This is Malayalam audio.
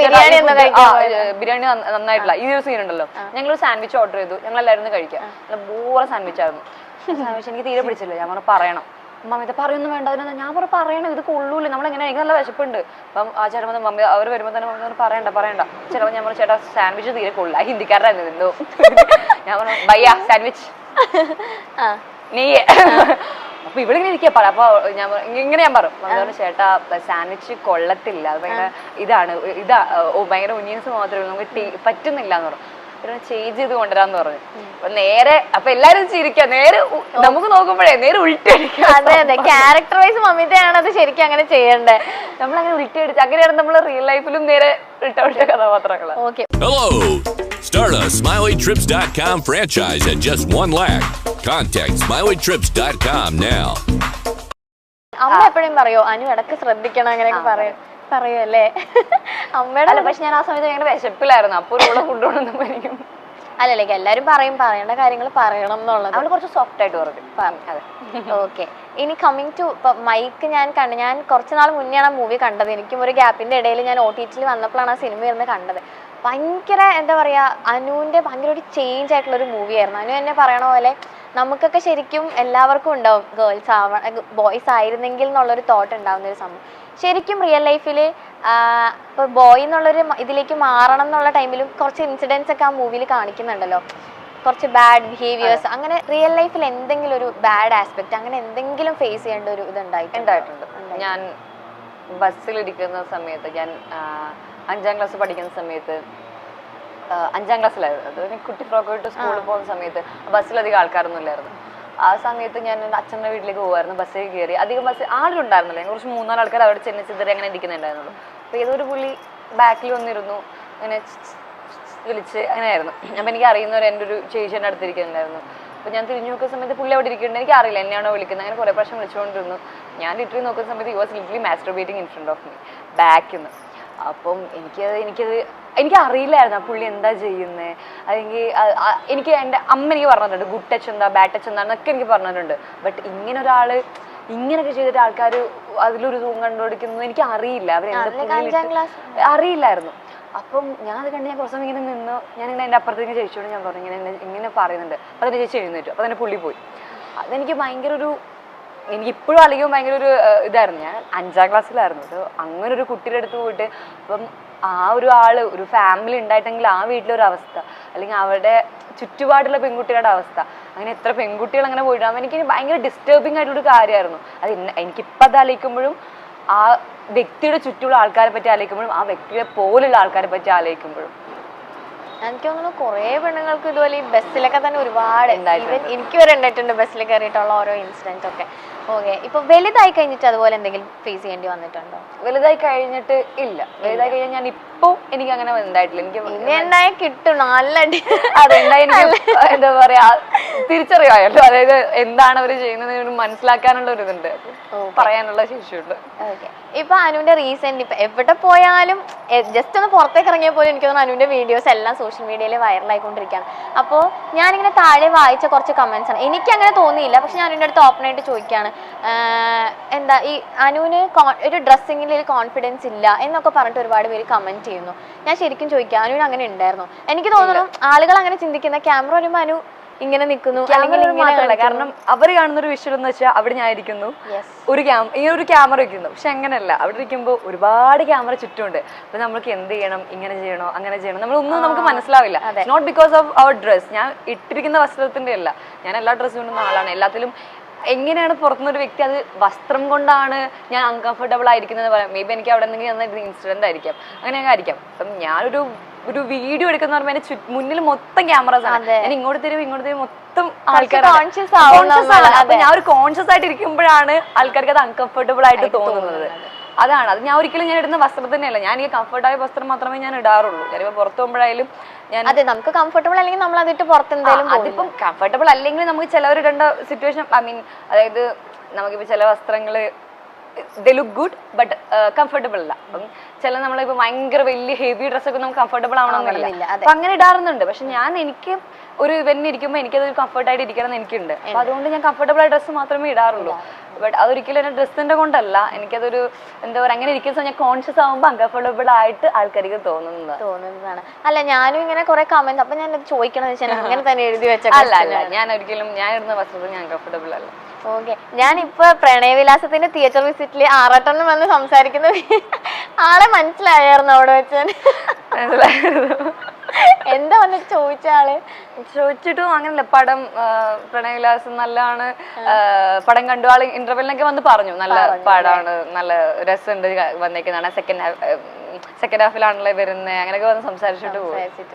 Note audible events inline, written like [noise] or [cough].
ബിരിയാണി ബിരിയാണി നന്നായിട്ടില്ല. ഈ ഒരു സീൻ ഉണ്ടല്ലോ ഞങ്ങൾ സാൻഡ്വിച്ച് ഓർഡർ ചെയ്തു. ഞങ്ങൾ എല്ലാവരും കഴിക്കാം. നല്ല ബോറ സാൻഡ്വിച്ച് ആയിരുന്നു. സാൻഡ്വിച്ച് എനിക്ക് തീരെ [laughs] പിടിച്ചില്ല. ഞാൻ പറഞ്ഞു പറയണം. മമ്മി ഇത് പറയൊന്നും വേണ്ട. അതിനെന്താ ഞാൻ പറഞ്ഞു പറയണം. ഇത് കൊള്ളൂല. നമ്മൾ എങ്ങനെ എനിക്ക് നല്ല വിശപ്പുണ്ട്. അപ്പം ആ ചേട്ടൻ വന്ന് മമ്മി അവർ വരുമ്പോൾ തന്നെ മമ്മി പറയണ്ട പറയണ്ട. ചിലപ്പോൾ ഞാൻ പറഞ്ഞു ചേട്ടാ സാൻഡ്വിച്ച് തീരെ കൊള്ളില്ല ഹിന്ദിക്കാരനായിരുന്നു എന്തോ? [laughs] ഞാൻ പറഞ്ഞു ബയ്യ സാൻഡ്വിച്ച് ആ. നെയ്യ് അപ്പൊ ഇവിടെ ഇരിക്കുക പറ അപ്പൊ ഞാൻ പറ- ഇങ്ങനെ ഞാൻ പറഞ്ഞു ചേട്ടാ സാൻഡ്വിച്ച് കൊള്ളത്തില്ല. അത് ഭയങ്കര ഇതാണ്. ഇതാ ഓ ഭയങ്കര ഒനിയൻസ് മാത്രമേ ഉള്ളൂ. നമുക്ക് ടേ- പറ്റുന്നില്ല എന്ന് പറഞ്ഞു ചേഞ്ച് ചെയ്ത് കൊണ്ടുവരാന്ന് പറഞ്ഞു. അപ്പൊ നേരെ അപ്പൊ എല്ലാരും ചിരിക്കുക നേരെ നമുക്ക് നോക്കുമ്പോഴേ നേരെ ഉൾട്ടടിക്കുക അതെ അതെ. ക്യാരക്ടർ വൈസ് മമ്മിതയാണ് അത് ശരിക്കും അങ്ങനെ ചെയ്യേണ്ടത് നമ്മൾ അങ്ങനെ ഉൾട്ടടിച്ച് അങ്ങനെയാണ് നമ്മൾ റിയൽ ലൈഫിലും നേരെ ഉൾട്ടവിട്ട ഉൾട്ട കഥാപാത്രങ്ങൾ. Okay Hello! Start a SmileyTrips.com franchise at just one lakh. Contact SmileyTrips.com now. അമ്മ എപ്പോഴും പറയോ അനു ഇടയ്ക്ക് ശ്രദ്ധിക്കണം അങ്ങനെയൊക്കെ പറയും പറയുമല്ലേ അമ്മയുടെ അല്ല പക്ഷെ ഞാൻ ആ സമയത്ത് ഭയങ്കര വിശപ്പിലായിരുന്നു. അപ്പൊ ഇവിടെ ഫുഡ് കൊണ്ടൊന്നും എനിക്കും അല്ലല്ലേ എല്ലാരും പറയും പറയേണ്ട കാര്യങ്ങൾ പറയണം എന്നുള്ളത്. അവൾ കുറച്ച് സോഫ്റ്റ് ആയിട്ട് പറഞ്ഞു. അതെ. ഓക്കെ ഇനി കമ്മിങ് ടു ഇപ്പൊ മൈക്ക് ഞാൻ കണ്ടു ഞാൻ കുറച്ച് നാൾ മുന്നെയാണ് ആ മൂവി കണ്ടത്. എനിക്കും ഒരു ഗ്യാപ്പിന്റെ ഇടയിൽ ഞാൻ ഒ ടി ടിയിൽ വന്നപ്പോഴാണ് ആ സിനിമ ഇരുന്ന് കണ്ടത്. ഭയങ്കര എന്താ പറയാ അനുവിന്റെ ഭയങ്കര ഒരു ചേഞ്ച് ആയിട്ടുള്ള ഒരു മൂവി ആയിരുന്നു. അനു എന്നെ പറയണ പോലെ നമുക്കൊക്കെ ശരിക്കും എല്ലാവർക്കും ഉണ്ടാവും. ഗേൾസ് ആവ ബോയ്സ് ആയിരുന്നെങ്കിൽ എന്നുള്ളൊരു തോട്ട് ഉണ്ടാവുന്ന ഒരു സംഭവം. ശരിക്കും റിയൽ ലൈഫിൽ ഇപ്പോൾ ബോയ് എന്നുള്ളൊരു ഇതിലേക്ക് മാറണം എന്നുള്ള ടൈമിലും കുറച്ച് ഇൻസിഡൻസ് ഒക്കെ ആ മൂവിയിൽ കാണിക്കുന്നുണ്ടല്ലോ. കുറച്ച് ബാഡ് ബിഹേവിയേഴ്സ് അങ്ങനെ റിയൽ ലൈഫിൽ എന്തെങ്കിലും ഒരു ബാഡ് ആസ്പെക്ട് അങ്ങനെ എന്തെങ്കിലും ഫേസ് ചെയ്യേണ്ട ഒരു ഇത് ഉണ്ടായിട്ടുണ്ട്. ഞാൻ ബസ്സിലിരിക്കുന്ന സമയത്ത് ഞാൻ അഞ്ചാം ക്ലാസ് പഠിക്കുന്ന സമയത്ത് അഞ്ചാം ക്ലാസ്സിലായിരുന്നു അത് കുട്ടി ഫ്രോക്ക് ഇട്ട് സ്കൂളിൽ പോകുന്ന സമയത്ത് ബസ്സിലധികം ആൾക്കാരൊന്നും ഇല്ലായിരുന്നു. ആ സമയത്ത് ഞാൻ എന്റെ അച്ഛന്റെ വീട്ടിലേക്ക് പോകുമായിരുന്നു ബസ്സിൽ കയറി അധികം ബസ് ആളുണ്ടായിരുന്നില്ല കുറച്ച് മൂന്നാൽ ആൾക്കാർ അവിടെ ചെന്ന് ചിതറി അങ്ങനെ ഇരിക്കുന്നുണ്ടായിരുന്നുള്ളൂ. അപ്പോൾ ഒരു പുള്ളി ബാക്കിൽ വന്നിരുന്നു അങ്ങനെ വിളിച്ച് അങ്ങനെയായിരുന്നു അപ്പം എനിക്ക് അറിയുന്നവർ എന്റെ ഒരു ചേച്ചി എന്റെ അടുത്തിരിക്കുന്നുണ്ടായിരുന്നു. അപ്പോൾ ഞാൻ തിരിഞ്ഞു നോക്കുന്ന സമയത്ത് പുള്ളി അവിടെ ഇരിക്കുന്നുണ്ട്. എനിക്ക് അറിയില്ല എന്നെയാണോ വിളിക്കുന്നത്? അങ്ങനെ കുറേ പ്രാവശ്യം വിളിച്ചുകൊണ്ടിരുന്നു. ഞാൻ ലിറ്ററി നോക്കുന്ന സമയത്ത് you was literally masturbating in front of me ബാക്കിൽ നിന്ന് അപ്പം എനിക്കത് എനിക്കത് എനിക്ക് അറിയില്ലായിരുന്നു ആ പുള്ളി എന്താ ചെയ്യുന്നത് അല്ലെങ്കിൽ എനിക്ക് എന്റെ അമ്മ എനിക്ക് പറഞ്ഞിട്ടുണ്ട് ഗുഡ് ടച്ച് എന്താ ബാഡ് ടച്ച് എന്താണെന്നൊക്കെ എനിക്ക് പറഞ്ഞിട്ടുണ്ട്. ബട്ട് ഇങ്ങനെ ഒരാൾ ഇങ്ങനെയൊക്കെ ചെയ്തിട്ട് ആൾക്കാർ അതിലൊരു സൂം കണ്ടുപിടിക്കുന്നത് എനിക്ക് അറിയില്ല അവർ അറിയില്ലായിരുന്നു. അപ്പം ഞാൻ അത് കണ്ട് ഞാൻ കുറച്ച് സമയം ഇങ്ങനെ നിന്നു. ഞാൻ ഇങ്ങനെ എന്റെ അപ്പുറത്തേക്ക് ചേച്ചിയോട് ഞാൻ പറഞ്ഞു ഇങ്ങനെ ഇങ്ങനെ പറയുന്നുണ്ട്. അപ്പം തന്നെ ചേച്ചി എഴുന്നേറ്റു. അപ്പം തന്നെ പുള്ളി പോയി. അതെനിക്ക് ഭയങ്കര ഒരു എനിക്കിപ്പോഴും അല്ലെങ്കിൽ ഭയങ്കര ഒരു ഇതായിരുന്നു. ഞാൻ അഞ്ചാം ക്ലാസ്സിലായിരുന്നു അപ്പോൾ അങ്ങനെ ഒരു കുട്ടിയുടെ അടുത്ത് പോയിട്ട് അപ്പം ആ ഒരു ആൾ ഒരു ഫാമിലി ഉണ്ടായിട്ടെങ്കിൽ ആ വീട്ടിലൊരു അവസ്ഥ. അല്ലെങ്കിൽ അവരുടെ ചുറ്റുപാടുള്ള പെൺകുട്ടികളുടെ അവസ്ഥ. അങ്ങനെ എത്ര പെൺകുട്ടികൾ അങ്ങനെ പോയിട്ടാകുമ്പോൾ എനിക്ക് ഭയങ്കര ഡിസ്റ്റർബിങ് ആയിട്ടുള്ളൊരു കാര്യമായിരുന്നു. അത് എനിക്കിപ്പോൾ അത് ആലോചിക്കുമ്പോഴും ആ വ്യക്തിയുടെ ചുറ്റുമുള്ള ആൾക്കാരെ പറ്റി ആലോചിക്കുമ്പോഴും ആ വ്യക്തിയെ പോലുള്ള ആൾക്കാരെ പറ്റി ആലോചിക്കുമ്പോഴും. എനിക്ക് തോന്നുന്നു കുറേ പെണ്ണുങ്ങൾക്ക് ഇതുപോലെ ഈ ബസ്സിലൊക്കെ തന്നെ ഒരുപാട്. എനിക്ക് വരെ ഉണ്ടായിട്ടുണ്ട് ബസ്സിൽ കയറിയിട്ടുള്ള ഓരോ ഇൻസിഡൻസ് ഒക്കെ. ഓക്കെ ഇപ്പൊ വലുതായി കഴിഞ്ഞിട്ട് അതുപോലെ എന്തെങ്കിലും ഫേസ് ചെയ്യേണ്ടി വന്നിട്ടുണ്ടോ? വലുതായി കഴിഞ്ഞിട്ട് ഇല്ല. വലുതായി കഴിഞ്ഞാൽ ഞാൻ ഇപ്പോ എനിക്ക് അങ്ങനെ ഉണ്ടായിട്ടില്ല എനിക്ക് ഉണ്ടായ കിട്ടും. നല്ല അടി അതെ ഉണ്ടായി എന്താ പറയാ തിരിച്ചറിയാമല്ലോ. അതായത് എന്താണ് അവർ ചെയ്യുന്നത് മനസ്സിലാക്കാനുള്ള ഒരു ഇതുണ്ട്. പറയാനുള്ള ശേഷിയുണ്ട്. ഇപ്പൊ അനുവിന്റെ റീസെന്റ് ഇപ്പൊ എവിടെ പോയാലും ജസ്റ്റ് ഒന്ന് പുറത്തേക്ക് ഇറങ്ങിയ പോലും എനിക്ക് തോന്നുന്നു അനുവിന്റെ വീഡിയോസ് എല്ലാം സോഷ്യൽ മീഡിയയിൽ വൈറലായിക്കൊണ്ടിരിക്കുകയാണ് അപ്പോൾ ഞാനിങ്ങനെ താഴെ വായിച്ച കുറച്ച് കമന്റ്സ് ആണ്. എനിക്ക് അങ്ങനെ തോന്നിയില്ല. പക്ഷെ ഞാൻ അനുവിന്റെ അടുത്ത് ഓപ്പൺ ആയിട്ട് ചോദിക്കുകയാണ്. എന്താ ഈ അനുവിന് ഒരു ഡ്രസ്സിങ്ങിൽ ഒരു കോൺഫിഡൻസ് ഇല്ല എന്നൊക്കെ പറഞ്ഞിട്ട് ഒരുപാട് പേര് കമന്റ് ചെയ്യുന്നു. ഞാൻ ശരിക്കും ചോദിക്കാം അനുവിന് അങ്ങനെ ഉണ്ടായിരുന്നു? എനിക്ക് തോന്നുന്നു ആളുകൾ അങ്ങനെ ചിന്തിക്കുന്ന ക്യാമറ വരുമ്പോൾ അനു ഇങ്ങനെ നിൽക്കുന്നു അല്ലെങ്കിൽ കാരണം അവർ കാണുന്ന ഒരു വിഷ്വൽ എന്ന് വെച്ചാൽ അവിടെ ഞാൻ ഇരിക്കുന്നു. ഒരു ക്യാമ ഇങ്ങനെ ഒരു ക്യാമറ വെക്കുന്നു. പക്ഷെ അങ്ങനെയല്ല. അവിടെ ഇരിക്കുമ്പോൾ ഒരുപാട് ക്യാമറ ചുറ്റുമുണ്ട്. അപ്പൊ നമ്മൾക്ക് എന്ത് ചെയ്യണം ഇങ്ങനെ ചെയ്യണോ അങ്ങനെ ചെയ്യണം നമ്മളൊന്നും നമുക്ക് മനസ്സിലാവില്ല. Not because of our dress ഞാൻ ഇട്ടിരിക്കുന്ന വസ്ത്രത്തിന്റെ അല്ല ഞാൻ എല്ലാ ഡ്രസ്സും ഇടുന്ന ആളാണ്. എല്ലാത്തിലും എങ്ങനെയാണ് പുറത്തുനിന്ന് ഒരു വ്യക്തി അത് വസ്ത്രം കൊണ്ടാണ് ഞാൻ അൺകംഫർട്ടബിൾ ആയിരിക്കുന്നത് പറയാം. മേ ബി എനിക്ക് അവിടെ എന്തെങ്കിലും ഇൻസിഡന്റ് ആയിരിക്കാം. അങ്ങനെയൊക്കെ ആയിരിക്കാം. അപ്പം ഞാനൊരു ഒരു വീഡിയോ എടുക്കുന്ന പറയുമ്പോൾ എന്റെ മുന്നിൽ മൊത്തം ക്യാമറാസ് ആണ്. ഞാൻ ഇങ്ങോട്ട് തരും ഇങ്ങോട്ട് തരും മൊത്തം ആൾക്കാർ കോൺഷ്യസ് ആണ്. അപ്പൊ ഞാൻ ഒരു കോൺഷ്യസ് ആയിട്ട് ഇരിക്കുമ്പോഴാണ് ആൾക്കാർക്ക് അത് അൺകംഫർട്ടബിൾ ആയിട്ട് തോന്നുന്നത്. അതാണ്. അത് ഞാൻ ഒരിക്കലും ഞാൻ ഇടുന്ന വസ്ത്രം തന്നെയല്ല. ഞാൻ ഈ കംഫർട്ടായ വസ്ത്രം മാത്രമേ ഞാൻ ഇടാറുള്ളൂ. ചിലപ്പോൾ പുറത്തു പോകുമ്പോഴായാലും ഞാൻ അതെ നമുക്ക് കംഫർട്ടബിൾ അല്ലെങ്കിൽ നമ്മൾ അതിട്ട് പുറത്ത് എന്തായാലും അതിപ്പം കംഫർട്ടബിൾ അല്ലെങ്കിൽ നമുക്ക് ചിലവർ കണ്ട സിറ്റുവേഷൻ ഐ മീൻ അതായത് നമുക്കിപ്പോൾ ചില വസ്ത്രങ്ങൾ the look good but comfortable അല്ല. അപ്പം ചില നമ്മളിപ്പോൾ ഭയങ്കര വലിയ ഹെവി ഡ്രസ്സൊക്കെ നമുക്ക് കംഫർട്ടബിൾ ആവണമെന്നില്ല, അപ്പം അങ്ങനെ ഇടാറുന്നുണ്ട് പക്ഷെ ഞാൻ എനിക്ക് ഒരു ഇവന്റ് ഇരിക്കുമ്പോൾ എനിക്കത് കംഫർട്ടായിട്ട് ഇരിക്കണം എന്ന് എനിക്കുണ്ട്. അപ്പൊ അതുകൊണ്ട് ഞാൻ കംഫർട്ടബിൾ ആയ ഡ്രസ്സ് മാത്രമേ ഇടാറുള്ളൂ. ബട്ട് അതൊരിക്കലും എന്റെ ഡ്രസ്സിന്റെ കൊണ്ടല്ല. എനിക്കതൊരു എന്താ പറയുക അങ്ങനെ ഇരിക്കുന്ന ഞാൻ കോൺഷ്യസ് ആകുമ്പോൾ അൺകംഫർട്ടബിൾ ആയിട്ട് ആൾക്കാർക്ക് തോന്നുന്നത് തോന്നുന്നതാണ്. അല്ല ഞാനും ഇങ്ങനെ കുറെ കമന്റ് അപ്പൊ ഞാൻ ചോദിക്കണമെന്ന് വെച്ചാൽ അങ്ങനെ തന്നെ എഴുതി വെച്ചാൽ അല്ല അല്ല. ഞാൻ ഒരിക്കലും ഞാൻ ഇടുന്ന വസ്ത്രത്തിൽ ഞാൻ കംഫർട്ടബിൾ അല്ല. ഓക്കെ ഞാനിപ്പോ പ്രണയവിലാസത്തിന്റെ തിയേറ്റർ വിസിറ്റിൽ ആറാട്ടെണ്ണം വന്ന് സംസാരിക്കുന്ന ആളെ മനസ്സിലായായിരുന്നു അവിടെ വെച്ച് എന്താ വന്നിട്ട് ചോദിച്ച ആൾ? ചോദിച്ചിട്ടും അങ്ങനല്ല. പടം പ്രണയവിലാസം നല്ലതാണ് പടം കണ്ടു. ആൾ ഇന്റർവെല്ലിനൊക്കെ വന്ന് പറഞ്ഞു. നല്ല പടമാണ് നല്ല രസമുണ്ട് വന്നേക്കുന്നതാണ്. സെക്കൻഡ് ഹാഫ് സെക്കൻഡ് ഹാഫിലാണല്ലേ വരുന്നത് അങ്ങനെയൊക്കെ വന്ന് സംസാരിച്ചിട്ട് പോകും സംസാരിച്ചിട്ട്